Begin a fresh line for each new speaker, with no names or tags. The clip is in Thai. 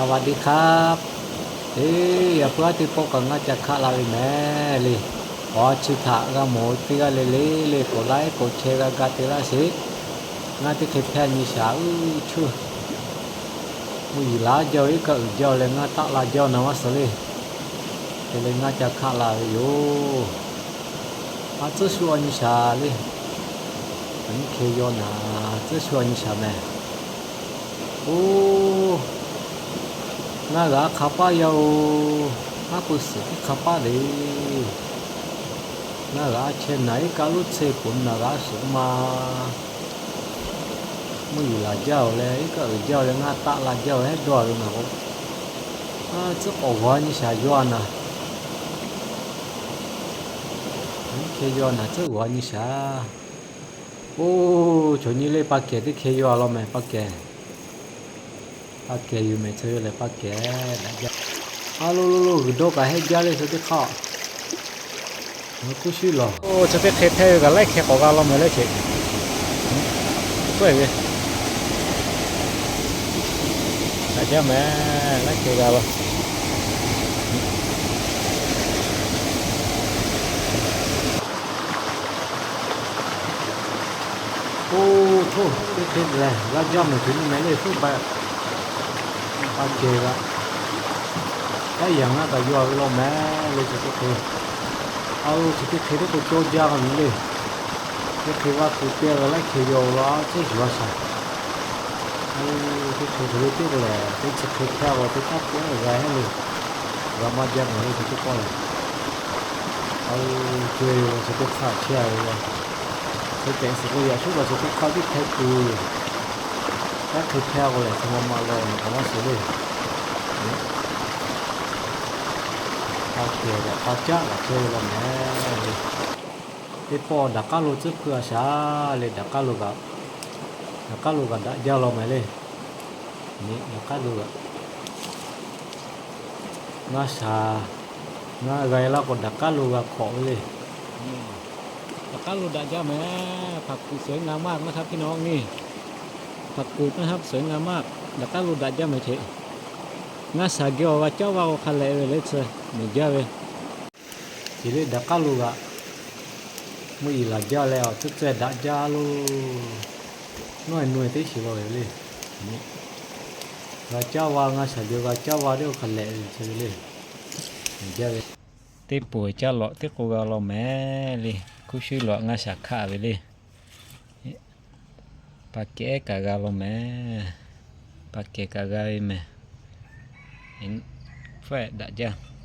สวัสดีครับเอ้ยเพื่อที่พวกกันจะฆ่าเราลแม่เลยพอชิถะก็หมูที่ก็เลยเลยกดไลค์กดแชร์กันตินีละสิงานที่เทพนมีสาวช่วยมุยลาเจ้าอีกก็เจ้าเลยงานตักลาเจ้านวัสเลยเลยงานจะฆ่าเราอยู่อาจจะชวนชาเลยอันนี้เขยนะจะชวนชาแม่โอ้ငါကခပယောငါကိုစစ်ခပလေငါကချေနိုင်ကလုချေပုန်နာကစုမာမူလာကြောက်လေကကြောက်လေငါတလာကြောက်ဟဲ့တော့ရုံးကောအာစပေါ်ဝါနိရှာယောနာခေယောနာစဝါနိရှာโอ้ชนนี้เลยปากเกตที่เคยอารมณ์ไหมปากเกตปักแกอยู่ไม่เชื่เลยปักแกอ้าลูลูดกให้เจ้าเลยสุดที่ข้าไม่กูชิลโอ้จะไปเขยเท่ยกันเล่เขยของกานเราไม่ไล่เขยก็ไอ้เจ้าแม่ไล่เขยกันวะโอ้โหเต็มเลยแล้วย่อมถึงไหนเลยสุดแบบ phát chê ra cái gì nó tại do lo mẹ lên cho cái ao chỉ cái khi đó tôi cho ra còn gì cái khi qua tôi kia rồi lấy khi vô đó chứ gì quá sao cái khi tôi biết là cái chỉ khi theo vào cái tắt cái là gái luôn và mà ra người thì tôi coi ao chơi rồi sẽ cái sao chơi rồi cái chuyện sự bây giờ suốt là sẽ cái khao biết theo tôi ้าถือแค่ก็เลยทำมาเลยทำมาสุดเลยพ้าเกี่ยวกับข้าจ้าข้าเกี่ยวกับนี่ที่พอดักกลุ่มจะเพื่อชาเลยดักกลุ่กับดักกลุ่กับดักเจ้าเามเลยนี่ดักกลุ่มน่าชาน่าไงแล้วก็ดักกลุ่กับขอเลยดักกลุ่มดักเจ้าแม่ผักสวยงามมากนะครับพี่น้องนี่ผักกูดนะครับสวยงามมากแล้วก็รูดัดยาไม่เทงาสาเกียวว่าเจ้าว่าคันเลยเลยเซมีเยอะเลยทีนี้ดักก็รู้ว่ามื่อหลักยาแล้วทุกเจดักยาลูน้อยหน่วยที่สิบเลยเลยนี่ว่าเจ้าว่างาสาเกียวว่าเจ้าว่าเดียวคันเลยเซเลยมีเยอะเลยที่ป่วยเจ้าหลอที่กูก็เราแม่เลยกูชื่อหลอกงาสาขาไปเลย ¿Para qué cagarme? ¿Para qué cagarme? Fue, ya. Yeah.